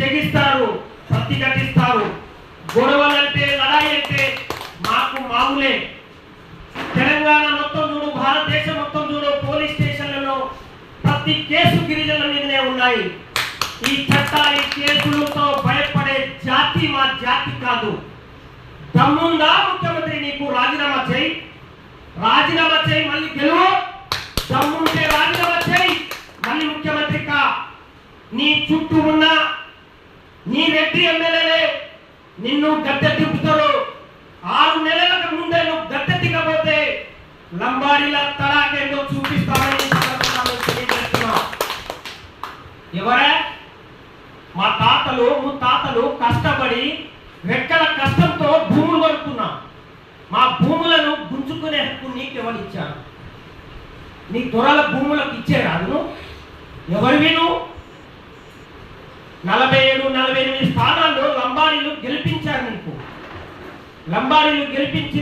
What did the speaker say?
తెగిస్తారు ప్రతిఘటిస్తారు గొడవలంటే లడాయి అంటే మాకు మామూలే. తెలంగాణ మొత్తం చూడు భారతదేశం మొత్తం చూడు పోలీస్ స్టేషన్లలో ప్రతి కేసు గిరిజనుల మీదనే ఉన్నాయి. ఈ చట్టాలు ఈ కేసులతో భయపడే జాతి మా జాతి కాదు. దమ్ముందా ముఖ్యమంత్రి నీకు రాజీనామా చేయి? రాజీనామా చేయి మళ్ళీ గెలువు? దమ్ముంటే రాజీనామా చేయి మళ్ళీ ముఖ్యమంత్రి కా? నీ చుట్టూ ఉన్న ఎంపీ ఎమ్మెల్యేలే నిన్ను గద్దె తిప్పుతారు. ఆరు నెలలకు ముందే నువ్వు గద్దె దిగబోతే లంబాడీల తలాకేందో చూపిస్తామని ఈ మా తాతలు ఎవరే? మా తాతలు కష్టపడి రెక్కల కష్టంతో భూములు కొనుక్కున్నాం మా భూములను గుంజుకునే హక్కు నీకు ఎవరు ఇచ్చారు? నీ దొరల భూములకు ఇచ్చేరాదు ఎవరివి నువ్వు? నలభై ఏడు నలభై ఎనిమిది స్థానాల్లో లంబాడీలు గెలిపించారు నీకు లంబాడీలు గెలిపించి